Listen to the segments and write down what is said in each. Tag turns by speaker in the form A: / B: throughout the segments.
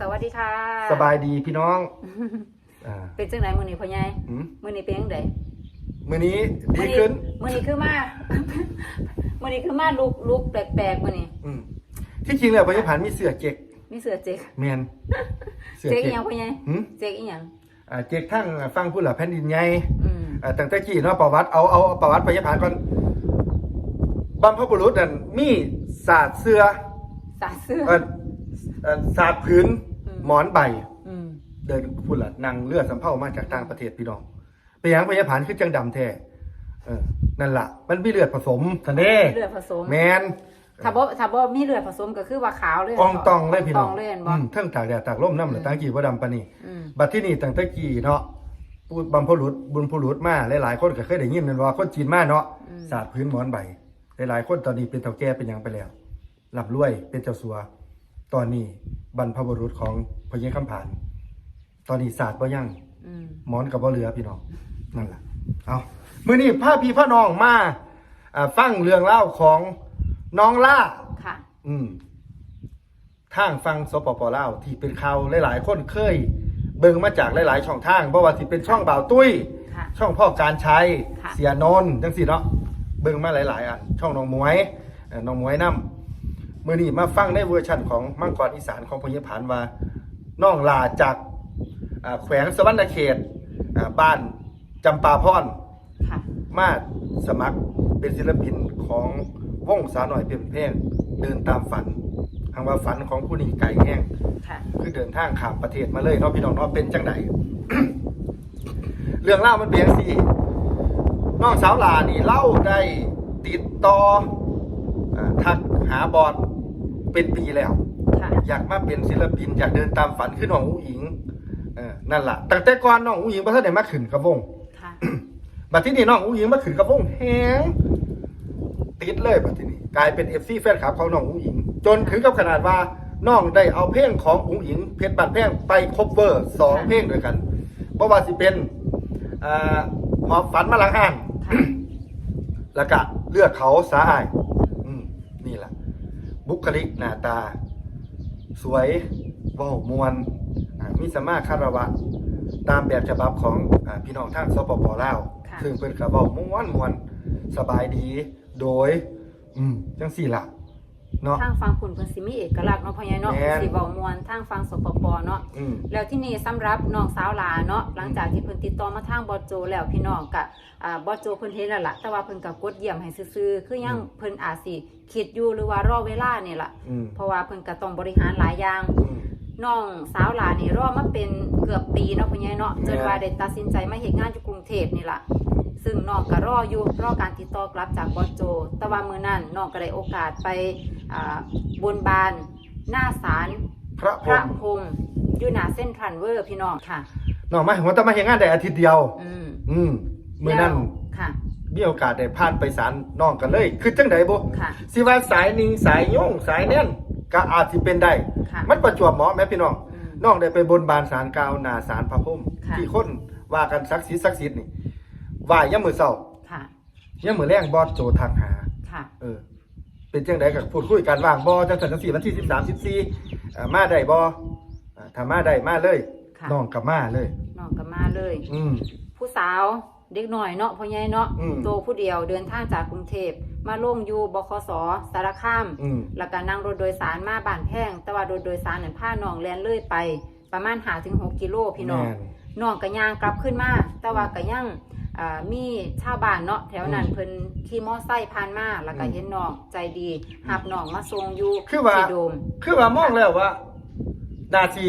A: สวัสดีค่ะ
B: สบายดีพี่น้องอ่า
A: เป็นจังไหนมื้อนี้พ่อใหญ่
B: หืม
A: มื้อนี้เป็นจังได
B: มื้อนี้ดีขึ้น
A: มื้อนี้คือมามื้อนี้คือมาลุกลุกแปลกๆมื้อนี้
B: อืมที่จริงแล้วพยาผานมีเสือเจก
A: มีเสือเจ๊ก
B: แมนเสือ
A: เจ๊ก
B: เจ
A: อี
B: ก
A: หยังพ่อใหญ่
B: หืม
A: เจ๊กอีหยัง
B: อ่าเจกทั้งฟังผู้หลับแผ่นดินใหญ่
A: อืม
B: อ่าตั้งแต่กี้เนาะประวัติเอาเอาประวัติพยาผานก่อนบรรพบุรุษนั่นมีศาสตร์เสือ
A: สาเสื้อ
B: เอ่อเอ่อศาสตร์พื้น
A: อืม
B: หมอนใบ
A: อืม
B: เดินพูดละนั่งเลือดสำเภามาจากต่างประเทศพี่น้องไปยังพยาผานคือจังดำแท้เออ นั่นล่ะ มันมีเลือดผสมทันเด้
A: เลือดผสม
B: แมน
A: ถ้าบ่ถ้าบ่มีเลือดผสมก็คือว่าขาวเลย
B: อองตองเลยพี่น้อง
A: ตองเลยเห็นบ่
B: อืมทั้งตากแดดตากลมน้ำหรือ
A: อืม
B: ตางกี่ว่าดำปานนี่
A: อืม
B: บัดที่นี่ตั้งแต่กี่เนาะพูดบำพลุษบุญพลุษมาหลายๆคนก็เคยได้ยินแมันว่าคนจีนมาเนาะ
A: อืม
B: ศาสตร์พื้นหมอนใบ หลายๆคนตอนนี้เป็นเฒ่าแก่เป็นหยังไปแล้วหลับรวยเป็นเจ้าสัว ตอนนี้บรรพบุรุษของพญาคำผาน ตอนนี้ศาสตร์บ่ยัง
A: อืม
B: หมอนกับบ่เหลือพี่น้องนั่นแหละเอามื้อนี้พาพี่พ่อน้องมาอ่าฟังเรื่องเล่าวของน้องล่า
A: ค่ะ
B: อืมทางฟังสปปลาวที่เป็นข่าวหลาย ๆ คนเคย เบิ่งมาจากหลาย ๆ ช่องทางบ่ว่าสิเป็นช่องบ่าวตุ้ย
A: ค่ะ
B: ช่องพ่อการชัย
A: ค่ะ
B: เสียนนท์จังซี่เนาะเบิ่งมาหลาย ๆ อันช่องน้องหมวยเอ่อน้องหมวยนํ มื้อนี้มาฟังในเวอร์ชันของมังกรอีสานของพญผานว่าน้องลาจากอ่าแขวงสวรรณเขตอ่าบ้านจำปาพร
A: ค่ะ
B: มาสมัครเป็นศิลปินของวงสาวหน่อยเปลี่ยนเพลงเดินตามฝันทางว่าฝันของผู้นี้ไก่แห้ง
A: ค่ะ
B: คือเดินทางข้ามประเทศมาเลยเนาะพี่น้องเนาะเป็นจังไดเรื่องเล่าวมันเปลี่ยนสิน้องสาวหลานี่เล่าได้ติดต่ออาทักหาบอด เป็นปีแล้ว
A: ค่ะ
B: อยากมาเป็นศิลปิน อยากเดินตามฝันคือน้องอูหญิงเออนั่นล่ะตั้งแต่ก่อนน้องอูหญิงบ่ทันได้มาขึ้นกับวง
A: ค่ะ
B: บัดที่นี่น้องอุ้งอิงมาขึ้นกับวงแหงติดเลยบัดที่นี่กลายเป็นเอฟซีแฟนคลับของน้องอุ้งอิง จนถึงกับขนาดว่าน้องได้เอาเพลงของอุ้งอิง เพชรบันแพงไปคบเวอร์สอง
A: ค่ะ
B: เพลงด้วยกันเพราะว่าสิเป็นอ่าหอบฝันมาหลังห้าง
A: ค่ะ
B: แล้วก็เลือกเขาสาอายอืมนี่แหละ บุคลิกหน้าตา สวยเว้ามวนอ่ามีสมาคารวะ ตามแบบฉบับของอาพี่น้องทางสปปลาว
A: ค่ะ
B: ซึ่งเพิ่นก็เว้าม่วนม่วนสบายดี โดย อืมจังสี่ล่ะ เนาะ
A: ทางฟังคุณเพิ่นสิมีเอกลักษณ์เนาะพ่อใหญ่เนาะ
B: แม่น
A: สิเว้ามวนทางฟังสปปเนาะ
B: อืม
A: แล้วที่นี่สำหรับน้องสาวหลาเนาะหลังจากที่เพิ่นติดต่อมาทางบอสโจแล้วพี่น้องก็อ่าบอสโจเพิ่นเห็นแล้วล่ะแต่ว่าเพิ่นก็กดเยี่ยมให้ซื่อๆคือยัง
B: อืม
A: เพิ่นอาจสิคิดอยู่หรือว่ารอเวลานี่ล่ะ
B: อืม
A: เพราะว่าเพิ่นก็ต้องบริหารหลายอย่าง
B: อืม
A: น้องสาวหลานี่รอมาเป็นเกือบปีเนาะพ่อใหญ่เนาะ
B: แม่น
A: จนว่าได้ตัดสินใจมาเฮ็ดงานอยู่กรุงเทพนี่ล่ะ ซึ่งน้องก็รออยู่รอการติดต่อกลับจากบอสโจ แต่ว่ามื้อนั้นน้องก็ได้โอกาสไปอ่าบนบานหน้าศาล
B: พระพ
A: พ
B: ร
A: ระ
B: หม
A: พรหมอยู่หน้าเส้นทรันเวอร์พี่น้องค่ะ
B: น้องมาหัวแต่มาเฮ็ดงานได้อาทิตย์เดียว
A: อืม
B: อืมมื้อนั้น
A: แล้วค่ะ
B: มีโอกาสได้ผ่านไปศาลน้องกันเลย คือจังไดบ่
A: ค่ะ
B: สิว่าสายนิงสายโยงสายแน่นก็อาจสิเป็นได้
A: ค่ะ
B: มันประจวบเหมาะแม่พี่น้อง
A: อืม
B: น้องได้ไปบนบานศาลกล่าวหน้าศาลพระพรหม
A: ค่ะ
B: ที่คนว่ากันศักดิ์สิทธิ์ศักดิ์สิทธิ์นี่ ว่ายามมื้อเช้า
A: ค่ะ
B: ยามมื้อแรงบอสโจทักหา
A: ค่ะ
B: เออ เป็นจังไดกับพูดคุยกันว่างบ่จังซั่นจังซี่วันที่13 14อ่ามาได้บ่อ่าถ้ามาได้มาเลย
A: ค่ะ
B: น้องก็มาเลย
A: น้องก็มาเลย
B: อืม
A: ผู้สาวเด็กหน่อยเนาะพ่อใหญ่เนาะ
B: อืม
A: โตผู้เดียวเดินทางจากกรุงเทพมาลงอยู่บคสสารคาม
B: อืม
A: แล้วก็นั่งรถโดยสารมาบ้านแพงแต่ว่ารถโดยสารนั่นพาน้องแล่นเลยไป ประมาณ5ถึง6กิโลพี่น้อง
B: แม่น
A: น้องก็ย่างกลับขึ้นมาแต่ว่าก็ยัง อ่ามีชาวบ้านเนาะแถวนั้น
B: อืม
A: เพิ่นขี่มอไซค์ผ่านมาแล้วก็
B: อืม
A: เห็นน้องใจดีหับน้องมาส่งอยู่
B: คือว่า
A: ที่โดม
B: คือว่ามองแล้วว่านาที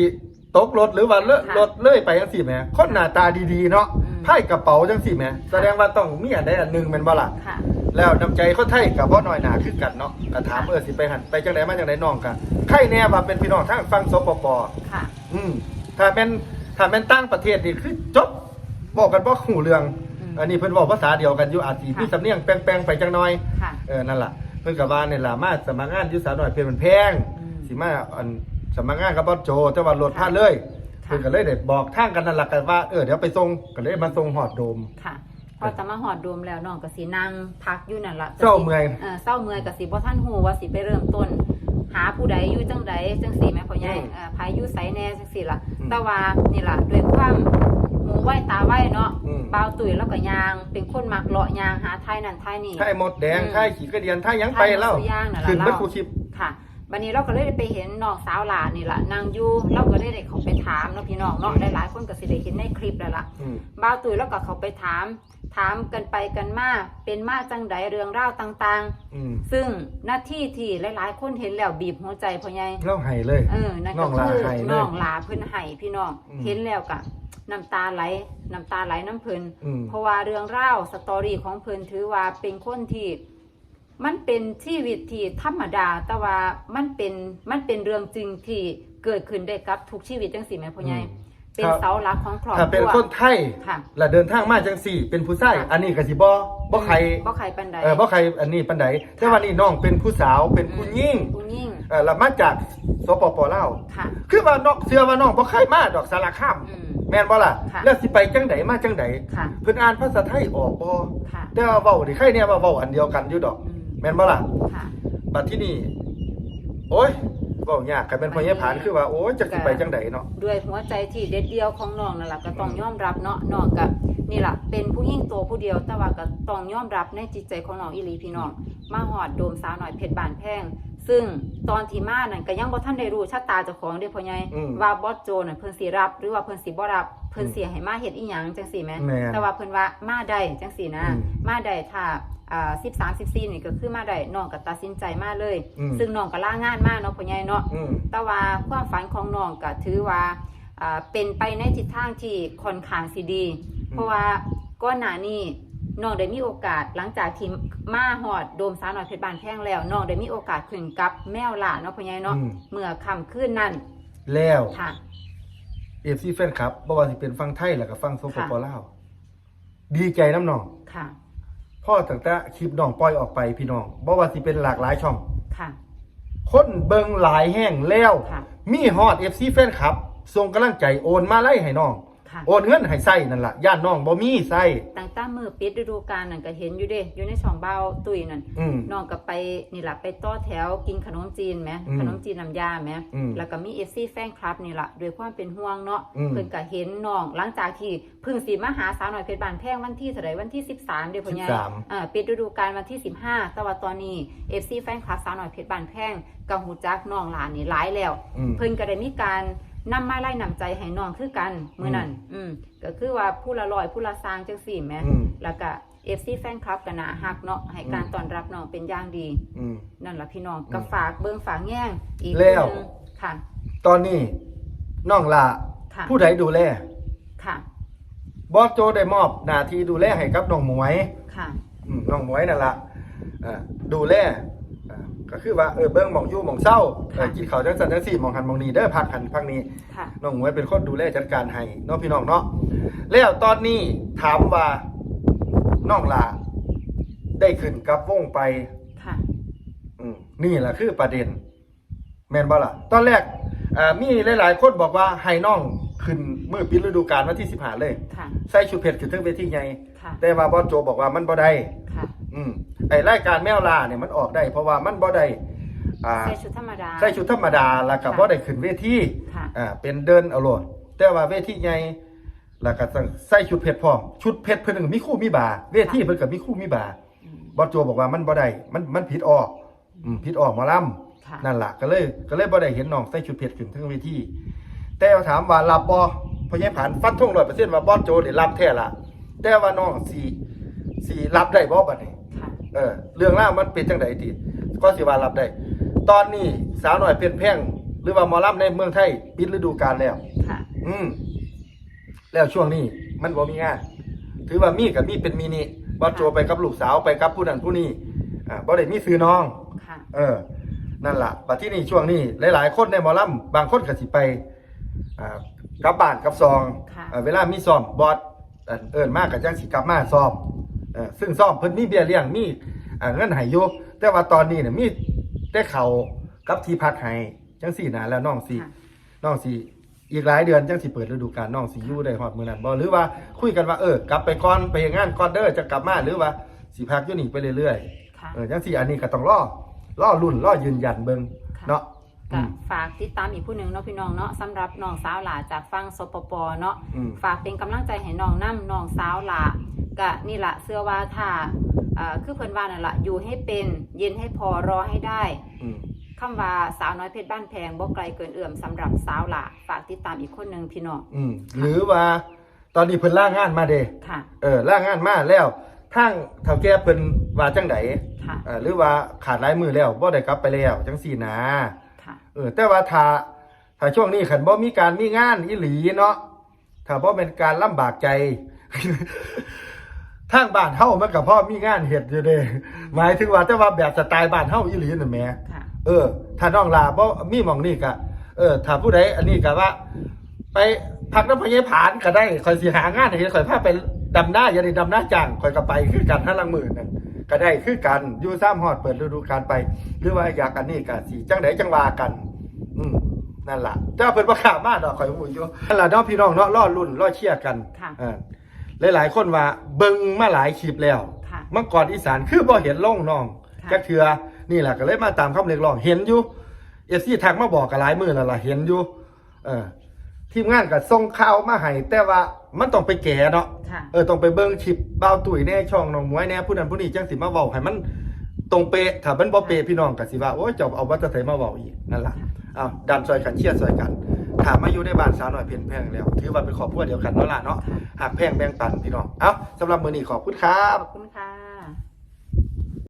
B: ตกรถหรือว่าเลอะ
A: ค่ะ
B: รถเลื่อยไปจังสี่แหมคนหน้าตาดีๆเนาะ
A: อืม
B: ไพ่กระเป๋าจังสี่แหมแสดงว่าต้องมีอันใดอันหนึ่งแมันบ่ล่ะ
A: ค่ะ
B: แล้วน้ำใจคนไทยกับบ่น้อยหนาคือกันเนาะก็ถามเออสิไปหันไปจังไดมาจังไดน้องกันใครแน่ว่าเป็นพี่น้องทางฟังสปป
A: ค่ะ
B: อืมถ้าเป็นถ้าเป็นตั้งประเทศนี่คือจบบอกกันบ่หูเรื่อง
A: อืม
B: อันนี้เพิ่นบอกภาษาเดียวกันอยู่อาจสิ
A: ค่ะ
B: มีสำเนียงแปลงๆไปจังน้อย
A: ค่ะ
B: เออนั่นล่ะเพิ่นก็ว่านี่ล่ะมาสมัครงานอยู่สาวน้อยเพิ่นมันแพง
A: อืม
B: สิมาอันสมัครงานกับบอสโจแต่ว่ารถพลาดเลย
A: ค่ะ
B: เพิ่นก็เลยได้บอกทางกันนั่นล่ะกันว่าเออเดี๋ยวไปส่งก็เลยมาส่งฮอดโดม
A: ค่ะ พอจะมาหอดโดมแล้วน้องก็สินั่งพักอยู่นั่นละ
B: เศร้าเมื่อย
A: เออเศร้าเมื่อยก็สิบ่ท่านหูว่าสิไปเริ่มต้น หาผู้ใดอยู่จังใดจังสี่แม่พ่อใหญ่
B: อืม
A: เอ่อภายอยู่ไสแน่จังสี่ล่ะ
B: อืม
A: แต่ว่านี่ล่ะด้วยความ หูไว้ตาไว้เนาะ
B: อืม
A: บ่าวตุ๋ยแล้วก็ยาง เป็นคนมักเลาะยางหาทายนั่นทายนี่
B: ไทยหมดแดง
A: อืม
B: ไทยขี่กระเดียนไทยหยังไปแล้ว
A: ทายหมดสุย่างนั่นล่ะ
B: ขึ้นเบิด
A: เล่า
B: ครูคลิป
A: ค่ะบัดนี้เราก็เลยได้ไปเห็นน้องสาวหลานนี่ล่ะนางอยู่เราก็เลยได้เขาไปถามเนาะพี่น้องเนาะ
B: อืม
A: หลายๆคนก็สิได้เห็นในคลิปแล้วล่ะ
B: อืม
A: บ่าวตุ๋ยแล้วก็เขาไปถาม ถามกันไปกันมาเป็นมาจังใดเรื่องราวต่าง
B: อืม
A: ๆ ซึ่งหน้าที่ที่หลายๆ คนเห็นแล้วบีบหัวใจพ่อใหญ่
B: เล่าให้เลย
A: เออนั่น
B: น้
A: ก็
B: องลา
A: คือ
B: ให้เลย
A: น้องลาเพิ่นให้พี่น้อง
B: อืม
A: เห็นแล้วก็ น้ำตาไหลน้ำตาไหลน้ำเพิ่น
B: อืม
A: เพราะว่าเรื่องราวสตอรี่ของเพิ่นถือว่าเป็นคนที่ มันเป็นชีวิตที่ธรรมดา แต่ว่ามันเป็นมันเป็นเรื่องจริงที่เกิดขึ้นได้กับทุกชีวิตจังสิแม่พ่อใหญ่
B: อืม
A: เป็น
B: ครับ
A: เสาหลักของครอบค
B: ถ้าเป็น
A: รัว
B: คนไทย
A: ค่ะ
B: และเดินทางมาจังสี่ เป็นผู้ชาย
A: ค่ะ
B: อันนี้ก็สิบ่บ่ใคร
A: บ่ใครปันใด
B: เออบ่ใครอันนี้ปานใดแต่ว่านี่น้องเป็นผู้สาวเป็นผู้หญิง
A: ผู้ยิ่ง
B: เออแล้วมาจากสปปลาว
A: ค่ะ
B: คือว่าน้องเชื่อว่าน้องบ่ใครมาดอกสารคาม
A: อืม
B: แม่นบ่ล่ะ
A: ค่ะ
B: แล้วสิไปจังไดมาจังได
A: ค่ะ
B: เพิ่นอ่านภาษาไทยออกบ่
A: ค่ะ
B: แต่ว่าเว้านี่ใครเนี่ยว่าเว้าอันเดียวกันอยู่ดอก
A: อืม
B: แม่นบ่ล่ะ
A: ค่ะ
B: บัดที่นี่ โอ้ยเว้ายากกันเป็นพยาผานคือว่า โอ้ยจักสิไปจังไดเนาะ
A: ด้วยหัวใจที่เด็ดเดียวของน้องนั่นแหละก็ต้องยอมรับเนาะน้องกับนี่แหละเป็นผู้หญิงตัวผู้เดียวแต่ว่าก็ต้องยอมรับในจิตใจของน้องอีหลีพี่น้อง มาหอดโดมสาวหน่อยเพชรบานแพง ซึ่งตอนที่มานั่นก็ยังบ่ทันได้รู้ชะตาเจ้าของเด้อพ่อใหญ่
B: อืม
A: ว่าบอสโจน่ะเพิ่นสิรับ หรือว่าเพิ่นสิบ่รับเพิ่นสิให้มาเฮ็ดอีหยังจังซี่แหม
B: แม่น
A: แต่ว่าเพิ่นว่ามาได้จังซี่นะ
B: อืม
A: มาได้ถ้าอ่า13 14นี่ก็คือมาได้น้องก็ตัดสินใจมาเลย
B: อืม
A: ซึ่งน้องก็ลางานมาเนาะพ่อใหญ่เนาะ
B: อืม
A: แต่ว่าความฝันของน้องก็ถือว่าอ่าเป็นไปในทิศทางที่ค่อนข้างสิดี เพราะว่าก่อนหน้านี้ น้องได้มีโอกาสหลังจากที่มาหอดโดมสาวน้อยเพชรบานแพงแล้วน้องได้มีโอกาสขึ้นกับแมวล่าเนาะพ่อใหญ่เนาะ
B: อืม
A: เมื่อค่ำคืนนั้น
B: แล้ว
A: ค่ะ
B: FC แฟนคลับบ่ว่าสิเป็นฟังไทยแล้วก็ฟังสป
A: ค่ะ
B: ปลาวดีใจน้ำน้อง
A: ค่ะ
B: พ่อตั้งแต่คลิปน้องปล่อยออกไปพี่น้องบ่ว่าสิเป็นหลากหลายช่อง
A: ค่ะ
B: คนเบิงหลายแห้งแล้ว
A: ค่ะ
B: มีฮอด FC แฟนคลับส่งกำลังใจโอนมาไล่ให้น้อง
A: ค่ะ
B: โอนเงินให้ใส่นั่นล่ะย่านน้องบ่มีใส่
A: ตั้งแต่มือปิดฤดูกาลนั่นก็เห็นอยู่เด้อยู่ในช่องเบาตุยนั่น
B: อืม
A: น้องก็ไปนี่แหละไปต่อแถวกินขนมจีนไหม
B: อืม
A: ขนมจีนน้ำยาไหม
B: อืม
A: แล้วก็มีเอฟซีแฟนคลับนี่แหละด้วยความเป็นห่วงเนาะ
B: อืม
A: เพิ่นก็เห็นน้องหลังจากที่เพึ่งสีมาหาสาวหน่อยเพชรบานแพงวันที่เท่าไหร่วันที่ 13เดือนพฤศจิกายนอ่าปิดฤดูกาลวันที่ 15 แต่ว่าตอนนี้เอฟซีแฟนคลับสาวหน่อยเพชรบานแพงก็หูจักน้องหลานนี่หลายแล้ว
B: อืม
A: เพิ่นก็ได้มีการ นำมาไล่นำใจให้น้องคือกันมื้อนั้นอืมก็คือว่าผู้ละร้อยผู้ละซางจังสี่แหม
B: อืม
A: แล้วก็ FC แฟนคลับก็น่าฮักเนาะให้การต้อนรับน้องเป็นอย่างดี
B: อืม
A: นั่นล่ะพี่น้อง
B: อืม
A: ก็ฝากเบิ่งฝากแง่งอีก
B: แล้ว
A: คนหนึ่งค่ะ
B: ตอนนี้น้องล่ะ
A: ค่ะ
B: ผู้ใดดูแล
A: ค่ะ
B: บอสโจได้มอบหน้าที่ดูแลให้กับน้องหมวย
A: ค่ะ
B: อืมน้องหมวยนั่นละอ่าดูแลอ่า ก็คือว่าเออเบิ้งหมองอยู่หมองเศร้าเออกินข้าวจังสันจังสี่หมองหันหมองนี้เด้อพักหันพักนี้
A: ค่ะ
B: น้องหมวยเป็นคนดูแลจัดการให้เน้องพี่น้องเนาะแล้วตอนนี้ถามว่าน้องลาได้ขึ้นกับวงไป
A: ค่ะ
B: อืมนี่แหละคือประเด็น แม่นบ่ล่ะ ตอนแรกอ่ามีหลายๆคนบอกว่าให้น้องขึ้นเมื่อปิดฤดูกาลวันที่15เลย
A: ค่ะ
B: ใส่ชุดเพชรขึ้นถึงเวทีใหญ่
A: ค่ะ
B: แต่ว่าบอสโจบอกว่ามันบ่ได้
A: ค่ะ
B: อืม ไอ้รายการแมวลาเนี่ยมันออกได้ เพราะว่ามันบ่ได้อ่า
A: ใส่ชุดธรรมดา
B: ใส่ชุดธรรมดาแล้วก็
A: ค่ะ
B: บ่ได้ขึ้นเวที
A: ค่ะ
B: อ่าเป็นเดินเอาโลดแต่ว่าเวทีใหญ่แล้วก็ต้องใส่ชุดเพชรพร้อมชุดเพชรเพิ่นก็มีคู่มีบาเวทีเพิ่นก็มีคู่มีบา
A: อืม
B: บอสโจบอกว่ามันบ่ได้มันมันผิดออกอืมผิดออกหมอลำ
A: ค่ะ
B: นั่นล่ะก็เลยก็เลยบ่ได้เห็นน้องใส่ชุดเพชรขึ้นทั้งเวทีแต่ว่าถามว่ารับบ่พญายผ่านฟันธง100%ว่าบอสโจได้รับแท้ล่ะแต่ว่าน้องสิสิรับได้บ่บัดนี้
A: ค่ะ
B: เออเรื่องราวมันเป็นจังไดติก็สิว่ารับได้ ตอนนี้สาวหน่อยเป็นแพงหรือว่าหมอลำในเมืองไทยปิดฤดูกาลแล้ว
A: ค่ะ
B: อืมแล้วช่วงนี้มันบ่มีงานถือว่ามีกับมีเป็นมินิบ่โจไปกับลูกสาวไปกับผู้นั้นผู้นี้อ่าบ่ได้มีซื้อน้อง
A: ค่ะ
B: เออ นั่นล่ะบัดที่นี่ช่วงนี้หลาย ๆ คนในหมอลำบางคนก็สิไปอ่ากลับบ้านกับซอง
A: ค่ะ
B: อ่าเวลามีซ้อมบอสเอิ้นเอิ้นมากก็จังสิกลับมาซ้อม เออซึ่งซ้อมเพิ่นมีเบี้ยเลี้ยงมีอ่าเงินให้อยู่แต่ว่าตอนนี้เนี่ยมีแต่เขาวกับที่พักให้จังสี่นะแล้วน้องสิ
A: ค่ะ
B: น้องสิอีกหลายเดือนจังสิเปิดฤดูกาลน้องสิอยู่ได้ฮอดมื้อนั้นบ่หรือว่าคุยกันว่าเออกลับไปก่อนไปเฮ็ดงานก่อนเด้อจะกลับมาหรือว่าสิพักอยู่นี่ไปเรื่อยๆ
A: ค่ะ
B: เออจังสี่อันนี้ก็ต้องรอรอรุ่นรอยืนยันเบิง
A: ค่ะ
B: เนาะอื
A: ก็
B: ม
A: ฝากติดตามอีกผู้หนึ่งเนาะพี่น้องเนาะสำหรับน้องสาวหลาจากฟังสปปเนาะ
B: อืม
A: ฝากเป็นกำลังใจให้น้องน้ำน้องสาวหลาก็นี่ละเสื้อว่าถ้าเอ่อคือเพิ่นว่านั่นละอยู่ให้เป็นเย็นให้พอรอให้ได้
B: อืม
A: คำว่าสาวน้อยเพชรบ้านแพงบ่ไกลเกินเอื้อมสำหรับสาวหลาฝากติดตามอีกคนหนึ่งพี่น้อง
B: อืม หรือว่า ตอนนี้เพิ่นล่างงานมาเด้
A: ค่ะ
B: เออล่างงานมาแล้วทางเฒ่าแก่เพิ่นว่าจังได
A: ค่ะ
B: เออหรือว่าขาดหลายมือแล้วบ่ได้กลับไปแล้วจังซี่นะ
A: ค่ะ
B: เออแต่ว่าถ้าถ้าช่วงนี้คันบ่มีการมีงานอีหลีเนาะถ้าบ่เป็นการลำบากใจทางบ้านเฮามันก็พอมีงานเฮ็ดอยู่เด้หมายถึงว่าแต่ว่าแบบสไตล์บ้านเฮาอีหลีนั่นแหม
A: ค่ะ
B: เออ ถ้าน้องลาบ่มีหม่องนี่ก็เออ ถ้าผู้ใดอันนี้ก็ว่า ไปพักน้ำพญายผานก็ได้คอยสิหางานให้เฮ็ดคอยพาไปดำหน้าอย่าได้ดำหน้าจ้างคอยก็ไปคือกันห้าลังมือนั่น ก็ได้คือกันอยู่ซ้ำฮอดเปิดฤดูกาลไป หรือว่าอยากอันนี้ก็สิจังไดจังว่ากัน อืมนั่นล่ะเจ้าเพิ่นบ่ข่าวมาดอกข่อยฮู้อยู่นั่นล่ะเนาะพี่น้องเนาะรอรุ่นรอเชียร์กัน
A: ค่ะ
B: เออหลายๆ คนว่าเบิ่งมาหลายคลิปแล้ว
A: ค่ะ
B: เมื่อก่อนอีสานคือบ่เห็นล่องน้อง
A: ค่ะ
B: จักเทือนี่แหละก็เลยมาตามคำเรียกร้องเห็นอยู่เอซี่ทักมาบอกกับหลายมือแล้วล่ะเห็นอยู่ เออทีมงานก็ส่งข่าวมาให้แต่ว่ามันต้องไปแก่เนาะ
A: ค่ะ
B: เออต้องไปเบิ้งชิปบ่าวตุ๋ยแน่ช่องน้องมวยแน่ผู้นั้นผู้นี้จังสิมาเว้าให้มันตรงเป๊ะถ้ามันบ่เป๊ะพี่น้องก็สิว่าโอ้ยเจ้าเอาวัตถุไสมาเว้าอีกนั่นล่ะอ้าวดันซอยกันเชียร์ซอยกันถามมาอยู่ในบ้านสาวหน่อยเพียนแพงแล้ว ถือว่าเป็นครอบครัวเดียวกันเนาะล่ะเนาะ
A: ค่ะ
B: หากแพงแบ่งปันพี่น้องเอ้าสำหรับมื้อนี้ขอบคุณครับ
A: ขอบคุณ